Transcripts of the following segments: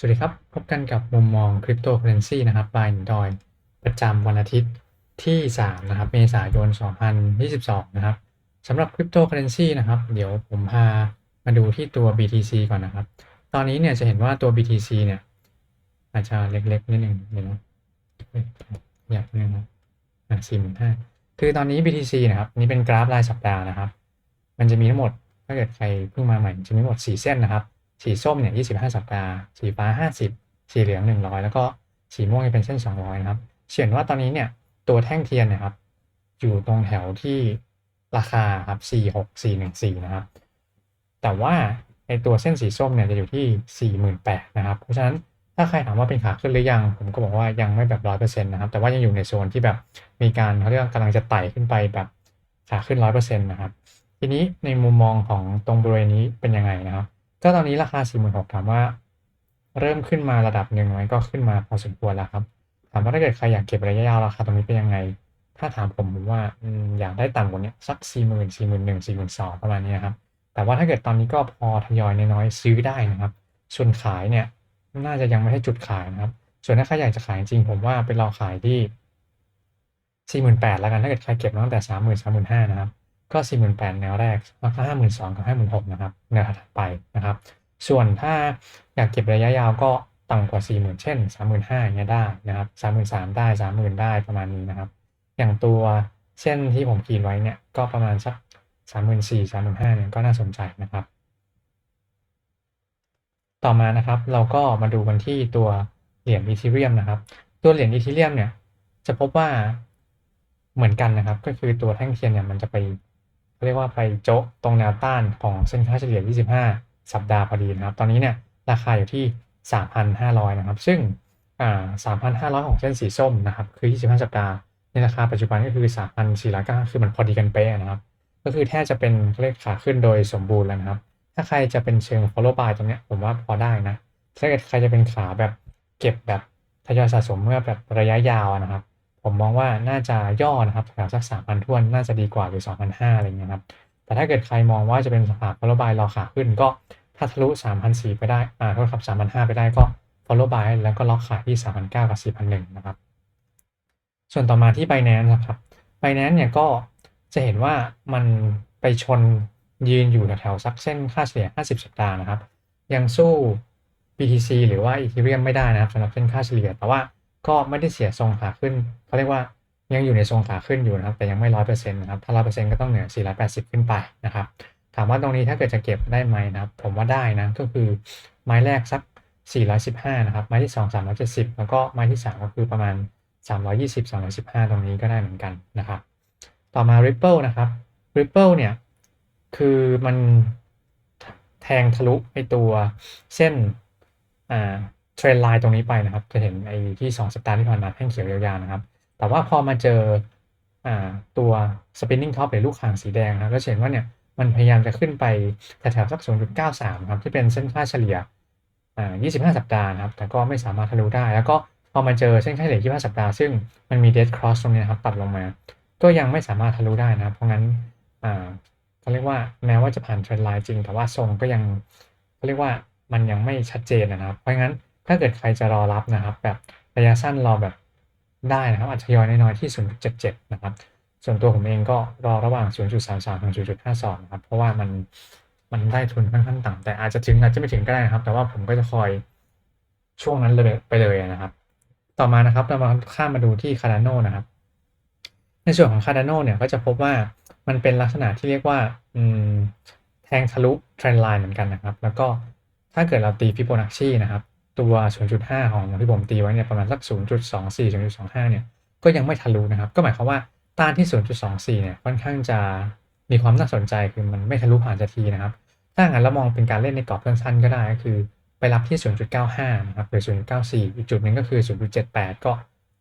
สวัสดีครับ พบกันกับมุมมองคริปโตเคอเรนซีนะครับบายดอยประจำวันอาทิตย์ที่ 3 นะครับ เมษายน 2022 นะครับสำหรับคริปโตเคอเรนซีนะครับ เดี๋ยวผมพามาดูที่ตัว BTC ก่อนนะครับ ตอนนี้เนี่ยจะเห็นว่าตัว BTC เนี่ยอาจจะเล็กๆนิดนึงเดี๋ยวนะเอ้ยอยากนิดนึงนะอะสี่หมื่นห้าคือตอนนี้ BTC นะครับนี่เป็นกราฟรายสัปดาห์นะครับ มันจะมีทั้งหมดถ้าเกิดใครเพิ่งมาใหม่จะมีทั้งหมด 4 เส้นนะครับ สีส้มเนี่ย25สัปดาห์ สีฟ้า50สีเหลือง100แล้วก็สีม่วงจะเป็นเส้น200นะครับเห็นว่าตอนนี้เนี่ยตัวแท่งเทียนนะครับ อยู่ตรงแถวที่ราคาครับ46414นะครับ แต่ว่าในตัวเส้นสีส้มเนี่ยจะอยู่ที่48,000นะครับ เพราะฉะนั้นถ้าใครถามว่าเป็นขาขึ้นหรือยัง ผมก็บอกว่ายังไม่แบบร้อยเปอร์เซ็นต์นะครับ แต่ว่ายังอยู่ในโซนที่แบบมีการเขาเรียกว่ากำลังจะไต่ขึ้นไปแบบขาขึ้นร้อยเปอร์เซ็นต์นะครับ ทีนี้ในมุมมองของตรงบริเวณนี้เป็นยังไงนะครับ ก็ตอนนี้ราคา 4 6 0 0ถามว่า เริ่มขึ้นมาระดับหนึ่งไหมก็ขึ้นมาพอสมควรแล้วครับ ถามว่าถ้าเกิดใครอยากเก็บระยะยาวราคาตรงนี้เป็นยังไง ถ้าถามผมผมว่าอยากได้ต่ำกว่านี้สัก 4 0 0 0 0 4 1 0 0 0 4 2 0 0 0ประมาณนี้ครับ แต่ว่าถ้าเกิดตอนนี้ก็พอทยอยน้อยๆซื้อได้นะครับ ส่วนขายเนี่ยน่าจะยังไม่ใช่จุดขายนะครับ ส่วนถ้าใครอยากจะขายจริงผมว่าเป็นรอขายที่ 48,000แล้วกันถ้าเกิดใครเก็บตั้งแต่ 30,000 35,000นะครับ ก็48,000แนวแรกแล้วก็52,000กับ56,000นะครับแนวถัดไปนะครับ ส่วนถ้าอยากเก็บระยะยาวก็ต่ำกว่า 40,000 เช่น 35,000อย่างเงี้ยได้นะครับ33,000ได้ 30,000 ได้ประมาณนี้นะครับ อย่างตัวเส้นที่ผมขีดไว้เนี่ยก็ประมาณสัก34,000 35,000เนี่ยก็น่าสนใจนะครับ ต่อมานะครับเราก็มาดูกันที่ตัวเหรียญอีเทเรียมนะครับ ตัวเหรียญอีเทเรียมเนี่ยจะพบว่าเหมือนกันนะครับ ก็คือตัวแท่งเทียนเนี่ยมันจะไป เรียกว่าไปโจ๊ะตรงแนวต้านของเส้นค่าเฉลี่ย 25 สัปดาห์พอดีนะครับ ตอนนี้เนี่ยราคาอยู่ที่ 3,500 นะครับ ซึ่งอ่า3,500 ของเส้นสีส้มนะครับ คือ 25 สัปดาห์ในราคาปัจจุบันก็คือ 3,409คือมันพอดีกันเป๊ะนะครับ ก็คือแทบจะเป็นเขาเรียกขาขึ้นโดยสมบูรณ์แล้วนะครับ ถ้าใครจะเป็นเชิง follow by ตรงเนี้ยผมว่าพอได้นะ ถ้าเกิดใครจะเป็นขาแบบเก็บแบบทยอยสะสมเมื่อแบบระยะยาวนะครับ ผมมองว่าน่าจะย่อนะครับแถวสัก3,000ทวนน่าจะดีกว่าหรือ2,500อะไรเงี้ยครับแต่ถ้าเกิดใครมองว่าจะเป็นขา follow by รอขาขึ้นก็ถ้าทะลุ3,400ไปได้อ่าโทษครับ3,500 ไปได้ก็ follow by แล้วก็ล็อกขายที่ 3,900 กับ4,100นะครับ ส่วนต่อมาที่ Binance นะครับ Binance เนี่ยก็จะเห็นว่ามันไปชนยืนอยู่แถวๆสักเส้นค่าเฉลี่ย 50 สัปดาห์นะครับ ยังสู้ BTC หรือว่า Ethereum ไม่ได้นะครับสำหรับเส้นค่าเฉลี่ย แต่ว่า ก็ไม่ได้เสียทรงขาขึ้นเขาเรียกว่ายังอยู่ในทรงขาขึ้นอยู่นะครับ แต่ยังไม่ร้อยเปอร์เซ็นต์นะครับ ถ้าร้อยเปอร์เซ็นต์ก็ต้องเหนือ480ขึ้นไปนะครับ ถามว่าตรงนี้ถ้าเกิดจะเก็บได้ไหมนะครับ ผมว่าได้นะ ก็คือไม้แรกสัก 415 นะครับ ไม้ที่ 2 370 แล้วก็ไม้ที่ 3 ก็คือประมาณ 320 315 ตรงนี้ก็ได้เหมือนกันนะครับ ต่อมา Ripple นะครับ Ripple เนี่ย คือมันแทงทะลุไอตัวเส้นอ่า เทรนไลน์ตรงนี้ไปนะครับ จะเห็นไอ้ที่2สัปดาห์ที่ผ่านมาแท่งเขียวยาวๆนะครับ แต่ว่าพอมาเจออตัว spinning top หรือลูกข่างสีแดงครับก็เห็นว่าเนี่ยมันพยายามจะขึ้นไปแถวๆสัก 0.93 ครับที่เป็นเส้นค่าเฉลี่ย 25 สัปดาห์นะครับ แต่ก็ไม่สามารถทะลุได้ แล้วก็พอมาเจอเส้นค่าเฉลี่ย 25 สัปดาห์ ซึ่งมันมี dead cross ตรงนี้นะครับตัดลงมา ก็ยังไม่สามารถทะลุได้นะครับ เพราะงั้นเขาเรียกว่าแม้ว่าจะผ่านเทรนไลน์จริง แต่ว่าทรงก็ยังเขาเรียกว่ามันยังไม่ชัดเจนนะครับ เพราะงั้น ถ้าเกิดใครจะรอรับนะครับ แบบระยะสั้นรอแบบได้นะครับอาจจะยอยน้อยๆที่ 0.77 นะครับ ส่วนตัวผมเองก็รอระหว่าง 0.33 ถึง 0.52 นะครับ เพราะว่ามันมันได้ทุนค่อนข้างต่ำแต่อาจจะถึงอาจจะไม่ถึงก็ได้นะครับ แต่ว่าผมก็จะคอยช่วงนั้นเลยไปเลยนะครับ ต่อมานะครับเรามาข้ามมาดูที่ Cardano นะครับ ในส่วนของ Cardano เนี่ยก็จะพบว่ามันเป็นลักษณะที่เรียกว่าแทงทะลุเทรนไลน์เหมือนกันนะครับ แล้วก็ถ้าเกิดเราตีฟิโบนัชชีนะครับ ตัว 0.5 ของที่ผมตีไว้เนี่ยประมาณสัก 0.24 0.25 เนี่ยก็ยังไม่ทะลุนะครับ ก็หมายความว่าต้านที่ 0.24 เนี่ยค่อนข้างจะมีความน่าสนใจคือมันไม่ทะลุผ่านสักทีนะครับ ถ้างั้นเรามองเป็นการเล่นในกรอบสั้นๆ ก็ได้ก็คือไปรับที่ 0.95 นะครับหรือ 0.94 อีกจุดหนึ่งก็คือ 0.78 ก็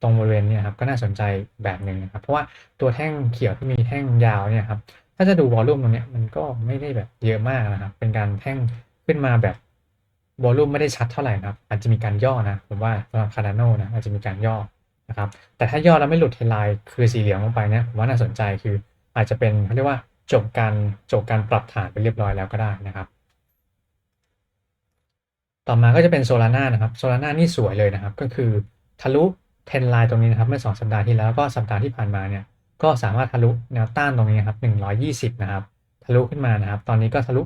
ตรงบริเวณนี้ครับก็น่าสนใจแบบหนึ่งนะครับ เพราะว่าตัวแท่งเขียวที่มีแท่งยาวเนี่ยครับถ้าจะดูวอลลุ่มตรงนี้มันก็ไม่ได้แบบเยอะมากนะครับ เป็นการแท่งขึ้นมาแบบ วอลลุ่มไม่ได้ชัดเท่าไหร่นะครับ อาจจะมีการย่อนะผมว่าสำหรับคาร์ดานนะอาจจะมีการย่อนะครับแต่ถ้าย่อแล้วไม่หลุดเทไลน์คือสีเหลืองลงไปเนี่ยผมว่าน่าสนใจคืออาจจะเป็นเขาเรียกว่าจบการจบการปรับฐานไปเรียบร้อยแล้วก็ได้นะครับ ต่อมาก็จะเป็น Solana นะครับ Solana นี่สวยเลยนะครับ ก็คือทะลุ Trend Line ตรงนี้นะครับเมื่อ 2 สัปดาห์ที่แล้วก็สัปดาห์ที่ผ่านมาเนี่ยก็สามารถทะลุแนวต้านตรงนี้นครับ120 นะครับ ทะลุขึ้นมานะครับ ตอนนี้ก็ทะลุ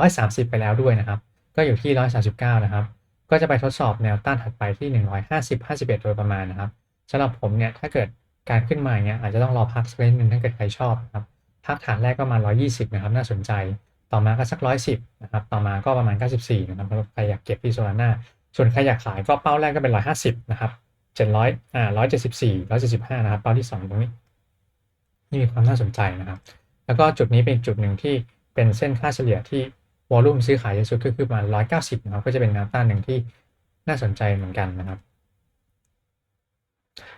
130 ไปแล้วด้วยนะครับ ก็อยู่ที่ 139 นะครับ ก็จะไปทดสอบแนวต้านถัดไปที่ 150 51 โดยประมาณนะครับสำหรับผมเนี่ยถ้าเกิดการขึ้นมาเงี้ยอาจจะต้องรอพักสักนิดนึงถ้าเกิดใครชอบนะครับพักฐานแรกก็มา 120 นะครับ น่าสนใจ ต่อมาก็สัก 110 นะครับ ต่อมาก็ประมาณ 94 นะครับใครอยากเก็บที่ Solana ส่วนใครอยากขายก็เป้าแรกก็เป็น 150 นะครับ 700 อ่า 174 175 นะครับ เป้าที่ 2 ตรงนี้ นี่มีความน่าสนใจนะครับ แล้วก็จุดนี้เป็นจุดหนึ่งที่เป็นเส้นค่าเฉลี่ยที่ วอลุ่มซื้อขายเยอะสุดก็คือประมาณ190นะครับก็จะเป็นแนวต้านหนึ่งที่น่าสนใจเหมือนกันนะครับ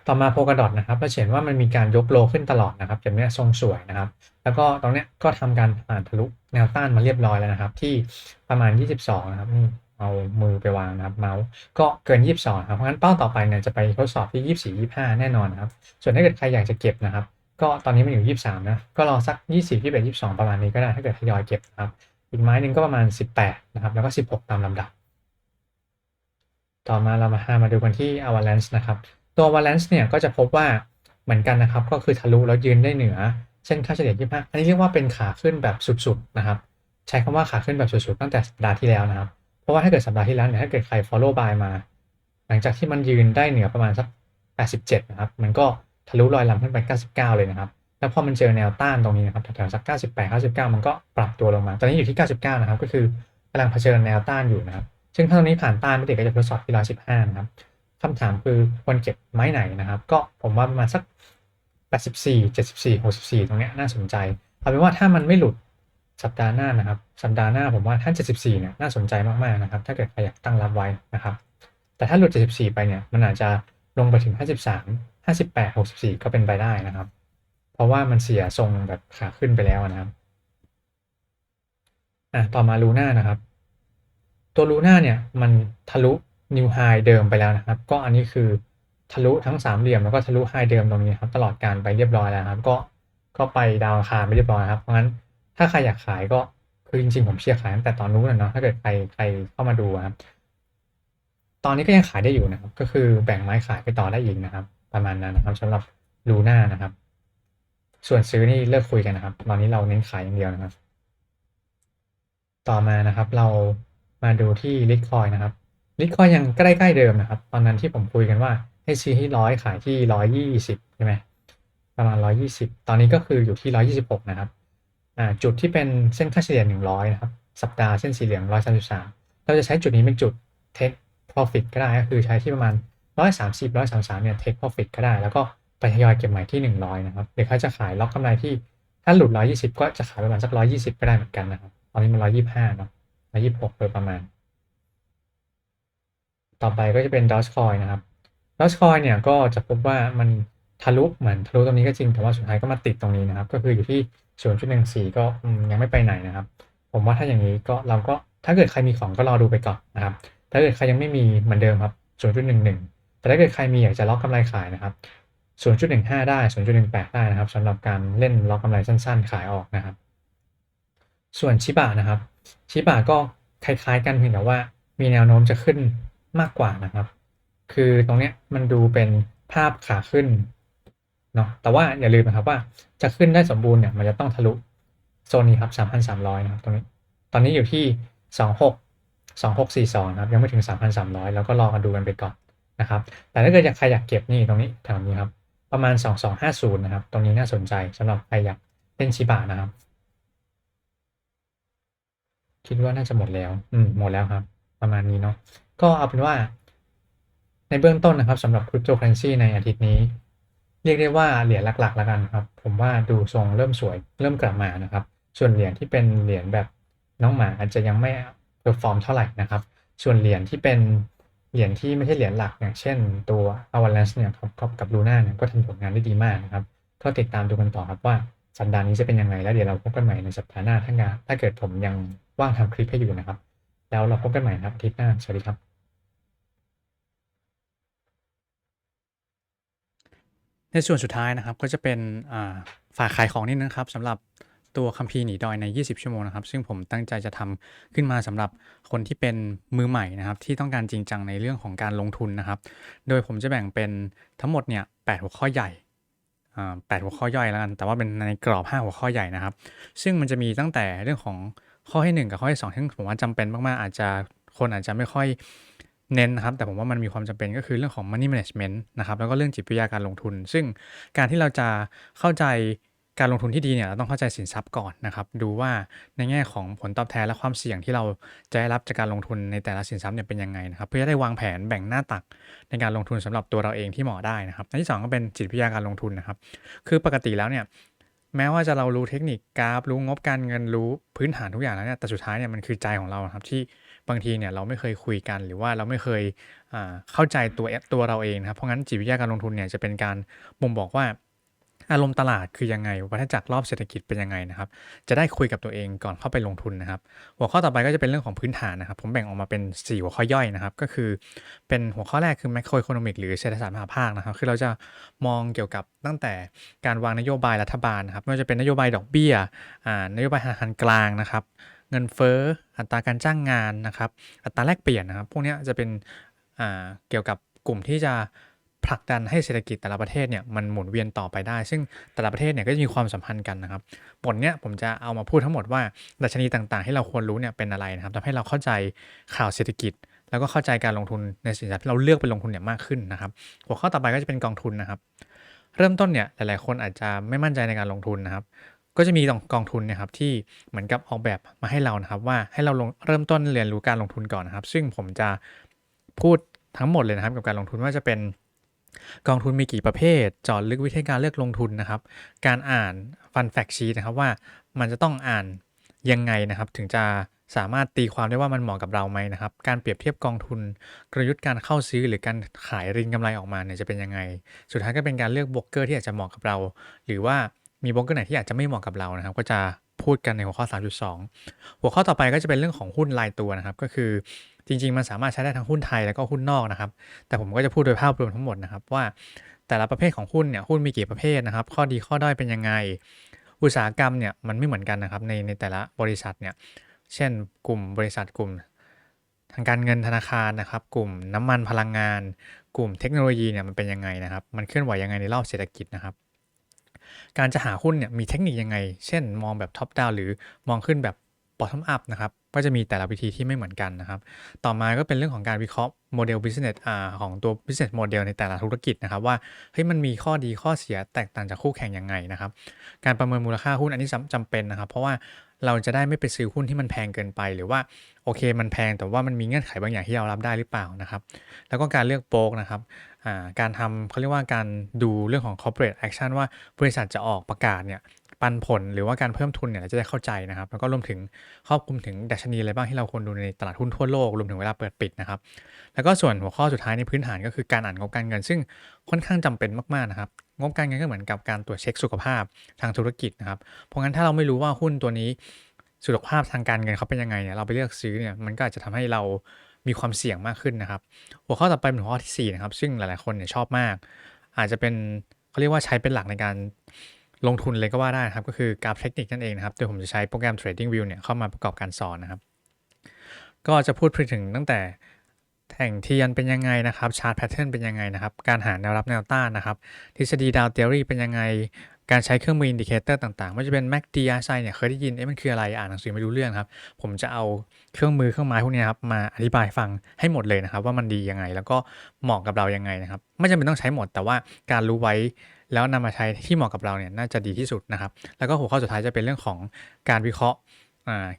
ต่อมาโพกดอทนะครับเราเห็นว่ามันมีการยกโลขึ้นตลอดนะครับแบบนี้ทรงสวยนะครับ แล้วก็ตรงเนี้ยก็ทำการผ่านทะลุแนวต้านมาเรียบร้อยแล้วนะครับ ที่ประมาณ 22 นะครับนี่เอามือไปวางนะครับเมาส์ก็เกิน 22 ครับเพราะงั้นเป้าต่อไปเนี่ยจะไปทดสอบที่ 24 25 แน่นอนนะครับ ส่วนถ้าเกิดใครอยากจะเก็บนะครับ ก็ตอนนี้มันอยู่ 23 นะ ก็รอสัก 20 21 22 ประมาณนี้ก็ได้ถ้าเกิดทยอยเก็บนะครับ อีกไม้หนึ่งก็ประมาณ 18 นะครับ แล้วก็ 16 ตามลำดับ ต่อมาเรามาหามาดูกันที่ Avalanche นะครับ ตัว Avalanche เนี่ยก็จะพบว่าเหมือนกันนะครับ ก็คือทะลุแล้วยืนได้เหนือเส้นค่าเฉลี่ย25อันนี้เรียกว่าเป็นขาขึ้นแบบสุดๆ นะครับ ใช้คำว่าขาขึ้นแบบสุดๆ ตั้งแต่สัปดาห์ที่แล้วนะครับ เพราะว่าถ้าเกิดสัปดาห์ที่แล้วเนี่ย ถ้าเกิดใคร follow by มา หลังจากที่มันยืนได้เหนือประมาณสัก 87 นะครับ มันก็ทะลุรอยลำขึ้นไป 99 เลยนะครับ แล้วพอมันเจอแนวต้านตรงนี้นะครับแถวๆสัก 98 99 มันก็ปรับตัวลงมา ตอนนี้อยู่ที่ 99 นะครับ ก็คือกำลังเผชิญแนวต้านอยู่นะครับ ซึ่งถ้าตรงนี้ผ่านต้านไม่ติดก็จะทดสอบที่ 115 นะครับคำถามคือควรเก็บไม้ไหนนะครับ ก็ผมว่าประมาณสัก 84 74 64 ตรงเนี้ยน่าสนใจเอาเป็นว่าถ้ามันไม่หลุดสัปดาห์หน้านะครับ สัปดาห์หน้าผมว่าถ้า74 เนี่ยน่าสนใจมากๆนะครับ ถ้าเกิดใครอยากตั้งรับไว้นะครับ แต่ถ้าหลุด 74 ไปเนี่ยมันอาจจะลงไปถึง 53 58 64 ก็เป็นไปได้นะครับ เพราะว่ามันเสียทรงแบบขาขึ้นไปแล้วนะครับอะต่อมาลูน่านะครับ ตัวลูน่าเนี่ยมันทะลุนิวไฮเดิมไปแล้วนะครับ ก็อันนี้คือทะลุทั้งสามเหลี่ยมแล้วก็ทะลุไฮเดิมตรงนี้ครับ ตลอดการไปเรียบร้อยแล้วครับ ก็ก็ไปดาวคารไปเรียบร้อยครับเพราะงั้นถ้าใครอยากขายก็คือจริงๆผมเชียร์ขายตั้งแต่ตอนนู้นนะเนาะถ้าเกิดใครใครเข้ามาดูครับ ตอนนี้ก็ยังขายได้อยู่นะครับ ก็คือแบ่งไม้ขายไปต่อได้อีกนะครับ ประมาณนั้นนะครับสำหรับลูน่านะครับ ส่วนซื้อนี่เลิกคุยกันนะครับ ตอนนี้เราเน้นขายอย่างเดียวนะครับ ต่อมานะครับเรามาดูที่ลิทคอยนะครับลิทคอยยังใกล้ๆเดิมนะครับ ตอนนั้นที่ผมคุยกันว่าให้ซื้อที่ร้อยขายที่ร้อยยี่สิบใช่ไหมประมาณร้อยยี่สิบตอนนี้ก็คืออยู่ที่ร้อยยี่สิบหกนะครับจุดที่เป็นเส้นค่าเฉลี่ยหนึ่งร้อยนะครับ สัปดาห์เส้นสีเหลืองร้อยสามสิบสามเราจะใช้จุดนี้เป็นจุด take profit ก็ได้ก็คือใช้ที่ประมาณร้อยสามสิบร้อยสามสามเนี่ย take profit ก็ได้ แล้วก็ ไปทยอยเก็บใหม่ที่หนึ่งร้อยนะครับหรือเขาจะขายล็อกกำไรที่ถ้าหลุดร้อยยี่สิบก็จะขายประมาณสักร้อยยี่สิบก็ได้เหมือนกันนะครับตอนนี้มันร้อยยี่ห้าเนาะร้อยยี่หกโดยประมาณ ต่อไปก็จะเป็น Dogecoin นะครับ Dogecoin เนี่ยก็จะพบว่ามันทะลุเหมือนทะลุตรงนี้ก็จริงแต่ว่าสุดท้ายก็มาติดตรงนี้นะครับ ก็คืออยู่ที่ 0.14 ก็ยังไม่ไปไหนนะครับ ผมว่าถ้าอย่างนี้ก็เราก็ถ้าเกิดใครมีของก็รอดูไปก่อนนะครับ ถ้าเกิดใครยังไม่มีเหมือนเดิมครับ 0.11 แต่ถ้าเกิดใครมีอยากจะล็อกกำไรขายนะครับ 0.15 ได้ 0.18 ได้นะครับสำหรับการเล่นล็อกกำไรสั้น ๆ ขายออกนะครับ ส่วนชิบะนะครับชิบะก็คล้ายๆ กันเพียงแต่ว่ามีแนวโน้มจะขึ้นมากกว่านะครับ คือตรงเนี้ยมันดูเป็นภาพขาขึ้นเนาะแต่ว่าอย่าลืมนะครับว่าจะขึ้นได้สมบูรณ์เนี่ยมันจะต้องทะลุโซนนี้ครับ 3,300 นะครับตรงนี้ ตอนนี้อยู่ที่ 26 2642 นะครับ ยังไม่ถึง 3,300 แล้วก็รอกันดูกันไปก่อนนะครับ แต่ถ้าเกิดอยากใครอยากเก็บนี่ตรงนี้แถวนี้ครับ ประมาณ 2250 นะครับ ตรงนี้น่าสนใจสำหรับใครอยากเล่นชิบะนะครับ คิดว่าน่าจะหมดแล้ว อืม หมดแล้วครับ ประมาณนี้เนาะ ก็เอาเป็นว่า ในเบื้องต้นนะครับสำหรับคริปโตเคอเรนซีในอาทิตย์นี้ เรียกได้ว่าเหรียญหลักๆ แล้วกันครับ ผมว่าดูทรงเริ่มสวย เริ่มกลับมานะครับ ส่วนเหรียญที่เป็นเหรียญแบบน้องหมาอาจจะยังไม่เพอร์ฟอร์มเท่าไหร่นะครับ ส่วนเหรียญที่เป็น เหรียญที่ไม่ใช่เหรียญหลักอย่างเช่นตัว Avalanche เนี่ยครับกับ Luna เนี่ยก็ทำผลงานได้ดีมากนะครับ ก็ติดตามดูกันต่อครับว่าสัปดาห์นี้จะเป็นยังไง แล้วเดี๋ยวเราพบกันใหม่ในสัปดาห์หน้าถ้างานถ้าเกิดผมยังว่างทำคลิปให้อยู่นะครับ แล้วเราพบกันใหม่นะครับอาทิตย์หน้าสวัสดีครับในส่วนสุดท้ายนะครับก็จะเป็นฝากขายของนิดนึงครับสำหรับ ตัวคัมภีร์หนีดอยใน 20 ชั่วโมงนะครับ ซึ่งผมตั้งใจจะทำขึ้นมาสำหรับคนที่เป็นมือใหม่นะครับ ที่ต้องการจริงจังในเรื่องของการลงทุนนะครับ โดยผมจะแบ่งเป็นทั้งหมดเนี่ย8หัวข้อใหญ่อ่าแปดหัวข้อย่อยแล้วกัน แต่ว่าเป็นในกรอบ 5 หัวข้อใหญ่นะครับ ซึ่งมันจะมีตั้งแต่เรื่องของข้อที่ 1 กับข้อที่2ซึ่งผมว่าจำเป็นมากๆอาจจะคนอาจจะไม่ค่อยเน้นนะครับ แต่ผมว่ามันมีความจำเป็นก็คือเรื่องของ money management นะครับ แล้วก็เรื่องจิตวิทยาการลงทุน ซึ่งการที่เราจะเข้าใจ การลงทุนที่ดีเนี่ยเราต้องเข้าใจสินทรัพย์ก่อนนะครับ ดูว่าในแง่ของผลตอบแทนและความเสี่ยงที่เราจะได้รับจากการลงทุนในแต่ละสินทรัพย์เนี่ยเป็นยังไงนะครับ เพื่อจะได้วางแผนแบ่งหน้าตักในการลงทุนสำหรับตัวเราเองที่เหมาะได้นะครับอันที่สองก็เป็นจิตวิทยาการลงทุนนะครับ คือปกติแล้วเนี่ยแม้ว่าจะเรารู้เทคนิคกราฟรู้งบการเงินรู้พื้นฐานทุกอย่างแล้วเนี่ยแต่สุดท้ายเนี่ยมันคือใจของเราครับที่บางทีเนี่ยเราไม่เคยคุยกันหรือว่าเราไม่เคยเข้าใจตัวตัวเราเองนะครับเพราะงั้นจิตวิทยาการลงทุนเนี่ยจะเป็นการบ่งบอกว่า อารมณ์ตลาดคือยังไง วัฏจักรรอบเศรษฐกิจเป็นยังไงนะครับ จะได้คุยกับตัวเองก่อนเข้าไปลงทุนนะครับ หัวข้อต่อไปก็จะเป็นเรื่องของพื้นฐานนะครับ ผมแบ่งออกมาเป็น 4 หัวข้อย่อยนะครับ ก็คือเป็นหัวข้อแรกคือ macro economic หรือเศรษฐศาสตร์มหาภาคนะครับ คือเราจะมองเกี่ยวกับตั้งแต่การวางนโยบายรัฐบาลนะครับไม่ว่าจะเป็นนโยบายดอกเบี้ยอ่านโยบายธนาคารกลางนะครับ เงินเฟ้อ อัตราการจ้างงานนะครับ อัตราแลกเปลี่ยนนะครับ พวกนี้จะเป็นอ่าเกี่ยวกับกลุ่มที่จะ ผลักดันให้เศรษฐกิจแต่ละประเทศเนี่ยมันหมุนเวียนต่อไปได้ ซึ่งแต่ละประเทศเนี่ยก็จะมีความสัมพันธ์กันนะครับบทเนี้ยผมจะเอามาพูดทั้งหมดว่าดัชนีต่างๆ ที่เราควรรู้เนี่ยเป็นอะไรนะครับทำให้เราเข้าใจข่าวเศรษฐกิจ แล้วก็เข้าใจการลงทุนในสินทรัพย์ที่เราเลือกไปลงทุนเนี่ยมากขึ้นนะครับ หัวข้อต่อไปก็จะเป็นกองทุนนะครับ เริ่มต้นเนี่ยหลายๆ คนอาจจะไม่มั่นใจในการลงทุนนะครับก็จะมีกองทุนนะครับที่เหมือนกับออกแบบมาให้เรานะครับ ว่าให้เราลงเริ่มต้นเรียนรู้การลงทุนก่อนนะครับ ซึ่งผมจะพูดทั้งหมดเลยนะครับกับการลงทุนว่าจะเป็น กองทุนมีกี่ประเภทจาะลึกวิธีการเลือกลงทุนนะครับ การอ่านฟันแฟกชีนะครับว่ามันจะต้องอ่านยังไงนะครับ ถึงจะสามารถตีความได้ว่ามันเหมาะกับเราไหมนะครับ การเปรียบเทียบกองทุน กลยุทธ์การเข้าซื้อหรือการขายริงกำไรออกมาเนี่ยจะเป็นยังไง สุดท้ายก็เป็นการเลือกโบรกเกอร์ที่อาจจะเหมาะกับเรา หรือว่ามีโบรกเกอร์ไหนที่อาจจะไม่เหมาะกับเรานะครับ ก็จะพูดกันในหัวข้อ 3.2 หัวข้อต่อไปก็จะเป็นเรื่องของหุ้นรายตัวนะครับ ก็คือ จริง ๆ มันสามารถใช้ได้ทั้งหุ้นไทยแล้วก็หุ้นนอกนะครับ แต่ผมก็จะพูดโดยภาพรวมทั้งหมดนะครับว่าแต่ละประเภทของหุ้นเนี่ยหุ้นมีกี่ประเภทนะครับ ข้อดีข้อด้อยเป็นยังไง อุตสาหกรรมเนี่ยมันไม่เหมือนกันนะครับในในแต่ละบริษัทเนี่ยเช่น กลุ่มบริษัทกลุ่ม ทางการเงินธนาคารนะครับ กลุ่มน้ำมันพลังงาน กลุ่มเทคโนโลยีเนี่ยมันเป็นยังไงนะครับ มันเคลื่อนไหวยังไงในรอบเศรษฐกิจนะครับ การจะหาหุ้นเนี่ยมีเทคนิคยังไง เช่น มองแบบท็อปดาวหรือมองขึ้นแบบ bottom up นะครับ ก็จะมีแต่ละวิธีที่ไม่เหมือนกันนะครับ ต่อมาก็เป็นเรื่องของการวิเคราะห์โมเดล business อ่าของตัว business model ในแต่ละธุรกิจนะครับ ว่าเฮ้ยมันมีข้อดีข้อเสียแตกต่างจากคู่แข่งยังไงนะครับ การประเมินมูลค่าหุ้นอันนี้จำเป็นนะครับ เพราะว่าเราจะได้ไม่ไปซื้อหุ้นที่มันแพงเกินไป หรือว่าโอเคมันแพงแต่ว่ามันมีเงื่อนไขบางอย่างที่เรารับได้หรือเปล่านะครับ แล้วก็การเลือกโป๊กนะครับการทำเขาเรียกว่าการดูเรื่องของ corporate action ว่าบริษัทจะออกประกาศเนี่ย ปันผลหรือว่าการเพิ่มทุนเนี่ยเราจะได้เข้าใจนะครับ แล้วก็รวมถึงครอบคลุมถึงดัชนีอะไรบ้างที่เราควรดูในตลาดหุ้นทั่วโลกรวมถึงเวลาเปิดปิดนะครับ แล้วก็ส่วนหัวข้อสุดท้ายในพื้นฐานก็คือการอ่านงบการเงิน ซึ่งค่อนข้างจำเป็นมากๆนะครับงบการเงินก็เหมือนกับการตรวจเช็คสุขภาพทางธุรกิจนะครับ เพราะงั้นถ้าเราไม่รู้ว่าหุ้นตัวนี้สุขภาพทางการเงินเขาเป็นยังไงเนี่ยเราไปเลือกซื้อเนี่ยมันก็อาจจะทำให้เรามีความเสี่ยงมากขึ้นนะครับ หัวข้อต่อไปเป็นหัวข้อที่4นะครับซึ่งหลายๆคนเนี่ยชอบมาก อาจจะเป็นเขาเรียกว่าใช้เป็นหลักในการ ลงทุนเลยก็ว่าได้ครับ ก็คือกราฟเทคนิคนั่นเองนะครับ โดยผมจะใช้โปรแกรม Trading View เนี่ยเข้ามาประกอบการสอนนะครับ ก็จะพูดถึงตั้งแต่แท่งเทียนเป็นยังไงนะครับชาร์ตแพทเทิร์นเป็นยังไงนะครับ การหาแนวรับแนวต้านนะครับ ทฤษฎีดาวเทอรี่เป็นยังไง การใช้เครื่องมืออินดิเคเตอร์ต่างๆ ไม่ว่าจะเป็น MACD RSI เนี่ยเคยได้ยินเอ๊ะมันคืออะไรอ่านหนังสือไม่รู้เรื่องครับ ผมจะเอาเครื่องมือเครื่องไม้พวกนี้ครับมาอธิบายฟังให้หมดเลยนะครับ ว่ามันดียังไง แล้วก็เหมาะกับเรายังไงนะครับ ไม่จำเป็นต้องใช้หมดแต่ว่าการรู้ไว้ แล้วนำมาใช้ที่เหมาะกับเราเนี่ยน่าจะดีที่สุดนะครับ แล้วก็หัวข้อสุดท้ายจะเป็นเรื่องของการวิเคราะห์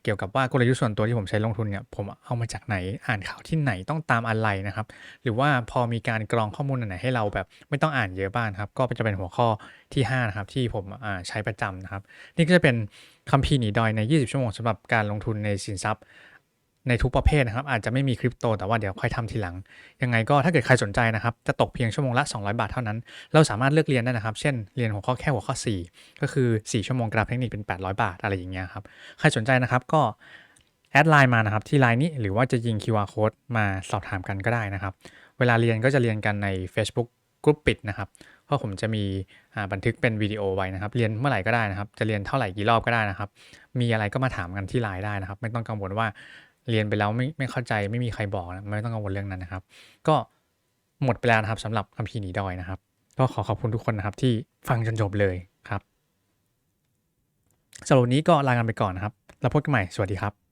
เกี่ยวกับว่ากลยุทธ์ส่วนตัวที่ผมใช้ลงทุนเนี่ยผมเอามาจากไหนอ่านข่าวที่ไหนต้องตามอะไรนะครับ หรือว่าพอมีการกรองข้อมูลไหนให้เราแบบไม่ต้องอ่านเยอะบ้างครับ ก็จะเป็นหัวข้อที่5นะครับที่ผมใช้ประจำนะครับ นี่ก็จะเป็นคัมภีร์หนีดอยใน 20 ชั่วโมงสำหรับการลงทุนในสินทรัพย์ ในทุกประเภทนะครับ อาจจะไม่มีคริปโตแต่ว่าเดี๋ยวค่อยทำทีหลัง ยังไงก็ถ้าเกิดใครสนใจนะครับ จะตกเพียงชั่วโมงละ 200 บาทเท่านั้น เราสามารถเลือกเรียนได้นะครับ เช่นเรียนหัวข้อแค่หัวข้อ 4 ก็คือ 4 ชั่วโมงกราฟเทคนิคเป็น 800 บาทอะไรอย่างเงี้ยครับใครสนใจนะครับก็แอดไลน์มานะครับที่ไลน์นี้หรือว่าจะยิง QR code มาสอบถามกันก็ได้นะครับ เวลาเรียนก็จะเรียนกันใน Facebook กรุ๊ปปิดนะครับเพราะผมจะมีบันทึกเป็นวิดีโอไว้นะครับ เรียนเมื่อไหร่ก็ได้นะครับ จะเรียนเท่าไหร่กี่รอบก็ได้นะครับ มีอะไรก็มาถามกันที่ไลน์ได้นะครับ ไม่ต้องกังวลว่า เรียนไปแล้วไม่ไม่เข้าใจไม่มีใครบอกนะไม่ต้องกังวลเรื่องนั้นนะครับ ก็หมดไปแล้วนะครับสำหรับคัมภีร์หนีดอยนะครับ ก็ขอขอบคุณทุกคนนะครับ ที่ฟังจนจบเลยครับสำหรับวันนี้ก็ลากันไปก่อนนะครับ แล้วพบกันใหม่สวัสดีครับ